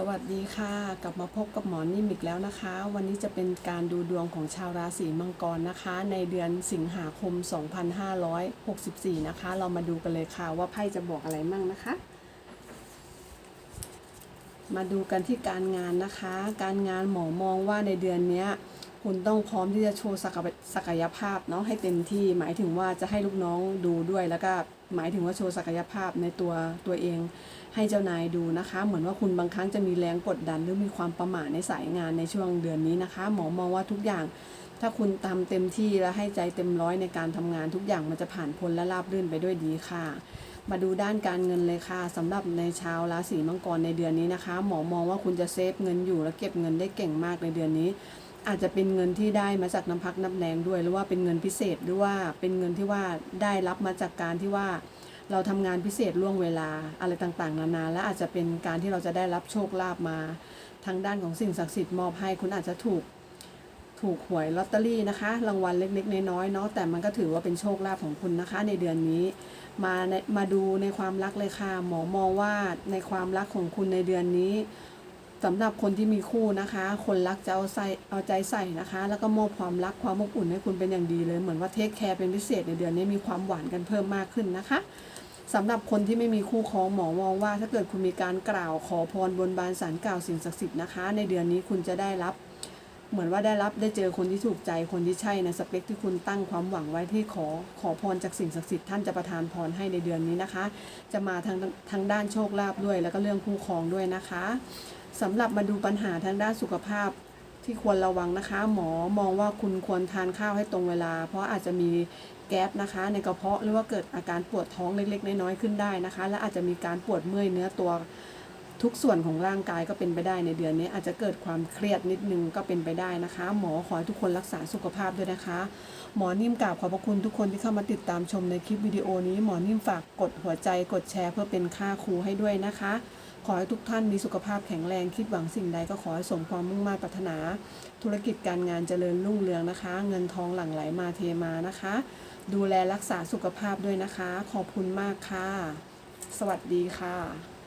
สวัสดีค่ะ กลับมาพบกับหมอนิ่มอีกแล้วนะคะ วันนี้จะเป็นการดูดวงของชาวราศีมังกรนะคะ ในเดือนสิงหาคม 2564 นะคะ เรามาดูกันเลยค่ะว่าไพ่จะบอกอะไรมั่งนะคะ มาดูกันที่การงานนะคะ การงานหมอมองว่าในเดือนนี้ คุณต้องพร้อมที่จะโชว์ศักยศักยภาพเนาะให้เต็มที่หมายถึงว่าจะให้ลูกน้องดูด้วยแล้วก็หมายถึงว่าโชว์ศักยภาพในตัวตัวเอง ให้เจ้านายดูนะคะ เหมือนว่าคุณบางครั้งจะมีแรงกดดันหรือมีความประมาทในสายงานในช่วงเดือนนี้นะคะ หมอมองว่าทุกอย่าง ถ้าคุณทำเต็มที่และให้ใจเต็มร้อยในการทำงานทุกอย่างมันจะผ่านพ้นและราบรื่นไปด้วยดีค่ะมาดูด้านการเงินเลยค่ะสำหรับในชาวราศีมังกรในเดือนนี้นะคะ หมอมองว่าคุณจะเซฟเงินอยู่และเก็บเงินได้เก่งมากในเดือนนี้ อาจจะเป็นเงินที่ได้มาจากน้ำพักน้ำแรงด้วย หรือว่าเป็นเงินพิเศษหรือว่าเป็นเงินที่ว่าได้รับมาจากการที่ว่า เราทำงานพิเศษล่วงเวลาอะไรต่างๆ นานา และอาจจะเป็นการที่เราจะได้รับโชคลาภมาทางด้านของสิ่งศักดิ์สิทธิ์มอบให้คุณอาจจะถูกถูกหวยลอตเตอรี่นะคะ รางวัลเล็กๆน้อยๆเนาะแต่มันก็ถือว่าเป็นโชคลาภของคุณนะคะ ในเดือนนี้ มาในมาดูในความรักเลยค่ะหมอมองว่าในความรักของคุณในเดือนนี้ สำหรับคนที่มีคู่นะคะ คนรักจะเอาใส่เอาใจใส่นะคะ แล้วก็มอบความรักความอบอุ่นให้คุณเป็นอย่างดีเลยเหมือนว่าเทคแคร์เป็นพิเศษในเดือนนี้มีความหวานกันเพิ่มมากขึ้นนะคะสำหรับคนที่ไม่มีคู่ครองหมอมองว่า ถ้าเกิดคุณมีการกล่าวขอพรบนบานสารกล่าวสิ่งศักดิ์สิทธิ์นะคะ ในเดือนนี้คุณจะได้รับ เหมือนว่าได้รับได้เจอคนที่ถูกใจคนที่ใช่ในสเปคที่คุณตั้งความหวังไว้ที่ขอขอพรจากสิ่งศักดิ์สิทธิ์ท่านจะประทานพรให้ในเดือนนี้นะคะ จะมาทางทางด้านโชคลาภด้วย แล้วก็เรื่องคู่ครองด้วยนะคะ สำหรับมาดูปัญหาทางด้านสุขภาพที่ควรระวังนะคะ หมอมองว่าคุณควรทานข้าวให้ตรงเวลา เพราะอาจจะมีแก๊สนะคะ ในกระเพาะหรือว่าเกิดอาการปวดท้องเล็ก ๆ น้อยๆขึ้นได้นะคะ และอาจจะมีการปวดเมื่อยเนื้อตัวทุกส่วนของร่างกายก็เป็นไปได้ในเดือนนี้ อาจจะเกิดความเครียดนิดนึงก็เป็นไปได้นะคะ หมอขอให้ทุกคนรักษาสุขภาพด้วยนะคะ หมอนิ่มกราบขอบพระคุณทุกคนที่เข้ามาติดตามชมในคลิปวิดีโอนี้หมอนิ่มฝากกดหัวใจกดแชร์ เพื่อเป็นค่าครูให้ด้วยนะคะ ขอให้ทุกท่านมีสุขภาพแข็งแรงคิดหวังสิ่งใดก็ขอให้สมความมุ่งมั่นปรารถนา ธุรกิจการงานเจริญรุ่งเรืองนะคะ เงินทองหลั่งไหลมาเทมานะคะ ดูแลรักษาสุขภาพด้วยนะคะ ขอบคุณมากค่ะ สวัสดีค่ะ